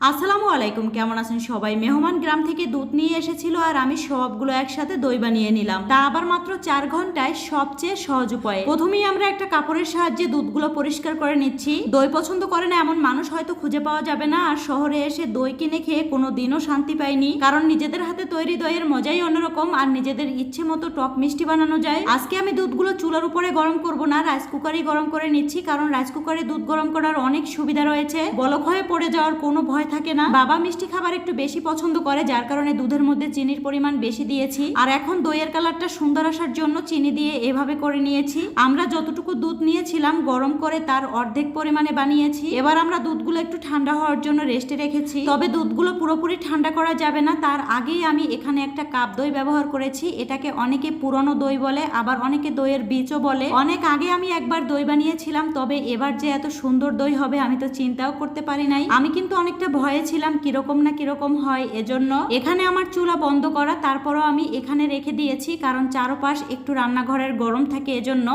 আসসালামু আলাইকুম, কেমন আছেন সবাই? মেহমান গ্রাম থেকে দুধ নিয়ে এসেছিল আর আমি সবগুলো একসাথে দই বানিয়ে নিলাম। তা আবার মাত্র চার ঘন্টায় সবচেয়ে সহজ উপায়ে। প্রথমেই আমরা একটা কাপড়ের সাহায্যে দুধগুলো পরিষ্কার করে নিচ্ছি। দই পছন্দ করে না এমন মানুষ হয়তো খুঁজে পাওয়া যাবে না আর শহরে এসে দই কিনে খেয়ে কোনো দিনও শান্তি পাইনি। কারণ নিজেদের হাতে তৈরি দইয়ের মজাই অন্যরকম আর নিজেদের ইচ্ছে মতো টক মিষ্টি বানানো যায়। আজকে আমি দুধগুলো চুলার উপরে গরম করব না, রাইস কুকারই গরম করে নিচ্ছি। কারণ রাইস কুকারে দুধ গরম করার অনেক সুবিধা রয়েছে। বলক হয়ে পড়ে যাওয়ার কোনো ভয় থাকে না। বাবা মিষ্টি খাবার একটু বেশি পছন্দ করে, যার কারণে দুধের মধ্যে চিনির পরিমাণ বেশি দিয়েছি। আর এখন দইয়ের কালারটা সুন্দর আসার জন্য চিনি দিয়ে এভাবে করে নিয়েছি। আমরা যতটুকু দুধ নিয়েছিলাম, গরম করে তার অর্ধেক পরিমাণে বানিয়েছি। এবার আমরা দুধগুলো একটু ঠান্ডা হওয়ার জন্য রেস্টে রেখেছি। তবে দুধগুলো পুরোপুরি ঠান্ডা করা যাবে না। তার আগেই আমি এখানে একটা কাপ দই ব্যবহার করেছি। এটাকে অনেকে পুরনো দই বলে, আবার অনেকে দইয়ের বীজও বলে। অনেক আগে আমি একবার দই বানিয়েছিলাম, তবে এবার যে এত সুন্দর দই হবে আমি তো চিন্তাও করতে পারি নাই। আমি কিন্তু অনেকটা ভয়ে ছিলাম, কীরকম না কীরকম হয় এজন্য। এখানে আমার চুলা বন্ধ করা, তারপরও আমি এখানে রেখে দিয়েছি, কারণ চারপাশ একটু রান্নাঘরের গরম থাকে এজন্য।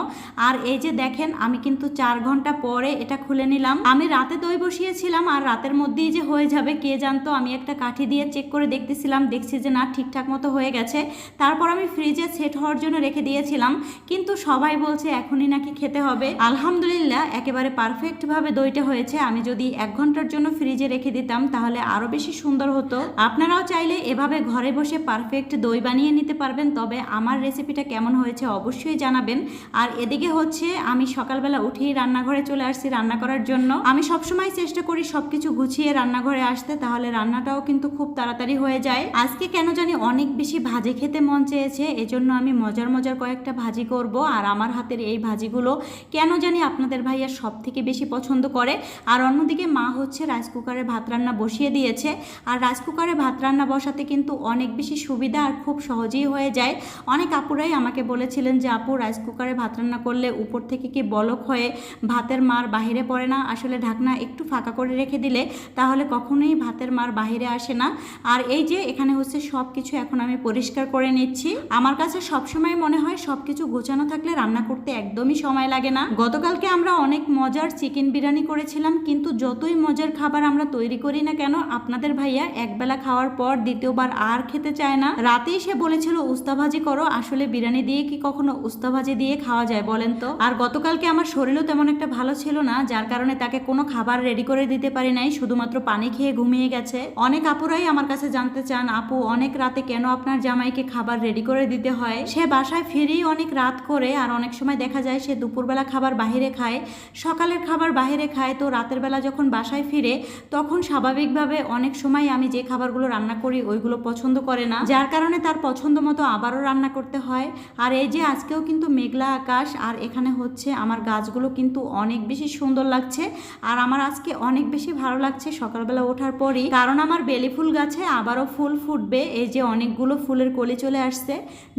আর এই যে দেখেন, আমি কিন্তু চার ঘণ্টা পরে এটা খুলে নিলাম। আমি রাতে দই বসিয়েছিলাম, আর রাতের মধ্যেই যে হয়ে যাবে, কে জানতো? আমি একটা কাঠি দিয়ে চেক করে দেখতেছিলাম, দেখছি যে না, ঠিকঠাক মতো হয়ে গেছে। তারপর আমি ফ্রিজে সেট হওয়ার জন্য রেখে দিয়েছিলাম, কিন্তু সবাই বলছে এখনই নাকি খেতে হবে। আলহামদুলিল্লাহ, একেবারে পারফেক্টভাবে দইটা হয়েছে। আমি যদি এক ঘণ্টার জন্য ফ্রিজে রেখে দিতাম তাহলে আরও বেশি সুন্দর হতো। আপনারাও চাইলে এভাবে ঘরে বসে পারফেক্ট দই বানিয়ে নিতে পারবেন, তবে আমার রেসিপিটা কেমন হয়েছে অবশ্যই জানাবেন। আর এদিকে হচ্ছে, আমি সকালবেলা উঠেই রান্নাঘরে চলে আসছি রান্না করার জন্য। আমি সবসময় চেষ্টা করি সবকিছু গুছিয়ে রান্নাঘরে আসতে, তাহলে রান্নাটাও কিন্তু খুব তাড়াতাড়ি হয়ে যায়। আজকে কেন জানি অনেক বেশি ভাজি খেতে মন চেয়েছে, এজন্য আমি মজার মজার কয়েকটা ভাজি করব। আর আমার হাতের এই ভাজিগুলো কেন জানি আপনাদের ভাইয়া সব থেকে বেশি পছন্দ করে। আর অন্যদিকে মা হচ্ছে রাইস কুকারে ভাত রান্না বসিয়ে দিয়েছে। আর রাইস কুকারে ভাত রান্না বসাতে কিন্তু অনেক বেশি সুবিধা আর খুব সহজেই হয়ে যায়। অনেক আপুরাই আমাকে বলেছিলেন যে, আপু, রাইস কুকারে ভাত রান্না করলে উপর থেকে কি বলক হয়ে ভাতের মার বাহিরে পড়ে না? আসলে ঢাকনা একটু ফাঁকা করে রেখে দিলে তাহলে কখনোই ভাতের মার বাহিরে আসে না। আর এই যে, এখানে হচ্ছে সব কিছু এখন আমি পরিষ্কার করে নিচ্ছি। আমার কাছে সবসময় মনে হয় সব কিছু গোছানো থাকলে রান্না করতে একদমই সময় লাগে না। গতকালকে আমরা অনেক মজার চিকেন বিরিয়ানি করেছিলাম, কিন্তু যতই মজার খাবার আমরা তৈরি করি না কেন, আপনাদের ভাইয়া একবেলা খাওয়ার পর দ্বিতীয়বার আর খেতে চায় না। রাতেই সে বলেছিল, উস্তাভাজি করো, আসলে বিরিয়ানি দিয়ে কি কখনো উস্তাভাজি দিয়ে খাওয়া যায় বলেন তো? আর গতকালকে আমার শরীরও তেমন একটা ভালো ছিল না, যার কারণে তাকে কোনো খাবার রেডি করে দিতে পারি নাই, শুধুমাত্র পানি খেয়ে ঘুমিয়ে গেছে। অনেক আপুরাই আমার কাছে জানতে চান, আপু, অনেক রাতে কেন আপনার জামাইকে খাবার রেডি করে দিতে হয়? সে বাসায় ফিরেই অনেক রাত করে, আর অনেক সময় দেখা যায় সে দুপুরবেলা খাবার বাহিরে খায়। সকালের খাবার বাহিরে খায়, তো রাতের বেলা যখন বাসায় ফিরে, তখন স্বাভাবিকভাবে অনেক সময় আমি যে খাবারগুলো রান্না করি ওইগুলো পছন্দ করে না। যার কারণে তার পছন্দ মতো আবারও রান্না করতে হয়। আর এই যে আজকেও কিন্তু মেঘলা আকাশ, আর এখানে হচ্ছে আমার গাছগুলো কিন্তু অনেক বেশি সুন্দর লাগছে। আর আমার আজকে অনেক বেশি ভালো লাগছে সকালবেলা ওঠার পরই। কারণ আমার বেলি ফুল গাছে আবারও ফুল ফুটবে। এই যে অনেকগুলো ফুলের কলি চলে আসছে।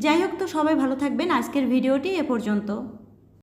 যাই হোক তো সবাই ভালো থাকবেন। আজকের ভিডিওটি এ পর্যন্ত।